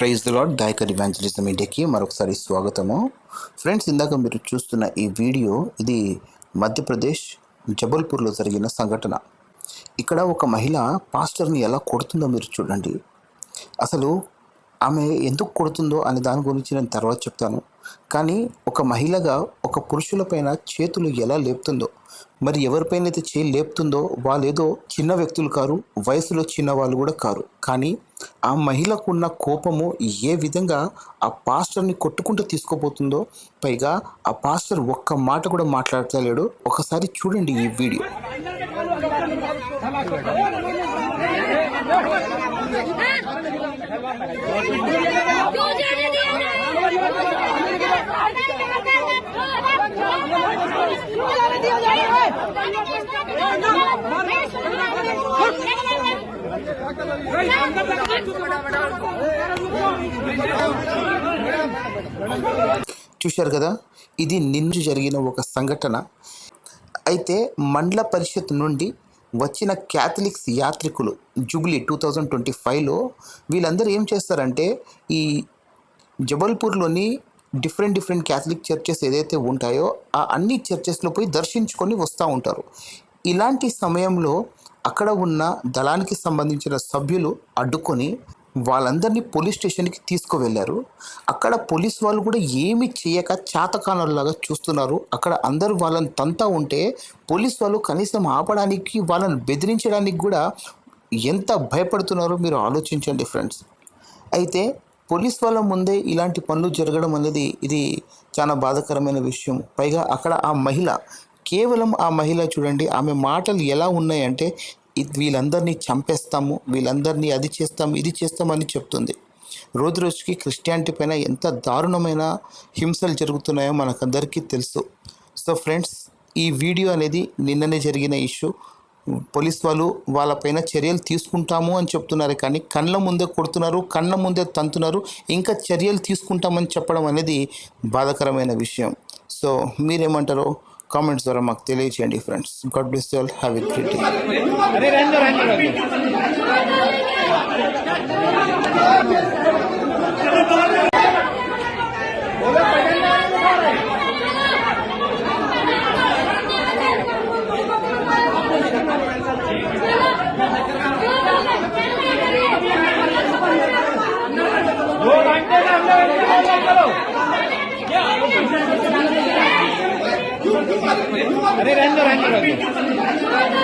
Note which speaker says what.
Speaker 1: Praise the Lord గాయకర్ evangelism ఇండియాకి మరొకసారి స్వాగతము. ఫ్రెండ్స్ ఇందాక మీరు చూస్తున్న ఈ వీడియో ఇది మధ్యప్రదేశ్ జబల్పూర్లో జరిగిన సంఘటన. ఇక్కడ ఒక మహిళ పాస్టర్ని ఎలా కొడుతుందో మీరు చూడండి. అసలు ఆమె ఎందుకు కొడుతుందో అనే దాని గురించి నేను తర్వాత చెప్తాను. కానీ ఒక మహిళగా ఒక పురుషులపైన చేతులు ఎలా లేపుతుందో మరి ఎవరిపైన అయితే చేయి లేపుతుందో వాళ్ళు ఏదో చిన్న వ్యక్తులు కారు వయసులో చిన్న వాళ్ళు కూడా కారు. కానీ ఆ మహిళకు ఉన్న కోపము ఏ విధంగా ఆ పాస్టర్ని కొట్టుకుంటూ తీసుకుపోతుందో పైగా ఆ పాస్టర్ ఒక్క మాట కూడా మాట్లాడతలేడు. ఒకసారి చూడండి ఈ వీడియో. చూశారు కదా? ఇది నిన్ను జరిగిన ఒక సంఘటన. అయితే మండల పరిషత్ నుండి వచ్చిన క్యాథలిక్స్ యాత్రికులు జూబ్లీ టూ థౌజండ్ ట్వంటీ ఫైవ్లో వీళ్ళందరూ ఏం చేస్తారంటే ఈ జబల్పూర్లోని డిఫరెంట్ డిఫరెంట్ క్యాథలిక్ చర్చెస్ ఏదైతే ఉంటాయో ఆ అన్ని చర్చెస్లో పోయి దర్శించుకొని వస్తూ ఉంటారు. ఇలాంటి సమయంలో అక్కడ ఉన్న దళానికి సంబంధించిన సభ్యులు అడ్డుకొని వాళ్ళందరినీ పోలీస్ స్టేషన్కి తీసుకువెళ్ళారు. అక్కడ పోలీస్ వాళ్ళు కూడా ఏమి చేయక చాతకానులాగా చూస్తున్నారు. అక్కడ అందరూ వాళ్ళని తంతా ఉంటే పోలీస్ వాళ్ళు కనీసం ఆపడానికి వాళ్ళని బెదిరించడానికి కూడా ఎంత భయపడుతున్నారో మీరు ఆలోచించండి ఫ్రెండ్స్. అయితే పోలీస్ వాళ్ళ ముందే ఇలాంటి పనులు జరగడం అనేది ఇది చాలా బాధాకరమైన విషయం. పైగా అక్కడ ఆ మహిళ కేవలం ఆ మహిళ చూడండి ఆమె మాటలు ఎలా ఉన్నాయంటే వీళ్ళందరినీ చంపేస్తాము వీళ్ళందరినీ అది చేస్తాము ఇది చేస్తామని చెప్తుంది. రోజు రోజుకి క్రిస్టియానిటీ పైన ఎంత దారుణమైన హింసలు జరుగుతున్నాయో మనకందరికీ తెలుసు. సో ఫ్రెండ్స్ ఈ వీడియో అనేది నిన్ననే జరిగిన ఇష్యూ. పోలీస్ వాళ్ళు వాళ్ళపైన చర్యలు తీసుకుంటాము అని చెప్తున్నారు కానీ కళ్ళ ముందే కొడుతున్నారు కళ్ళ ముందే తంతున్నారు ఇంకా చర్యలు తీసుకుంటామని చెప్పడం అనేది బాధాకరమైన విషయం. సో మీరేమంటారో? కామెంట్స్ ద్వారా మాకు తెలియచేయండి friends God
Speaker 2: bless all have a great day अरे रहने दो रहने दो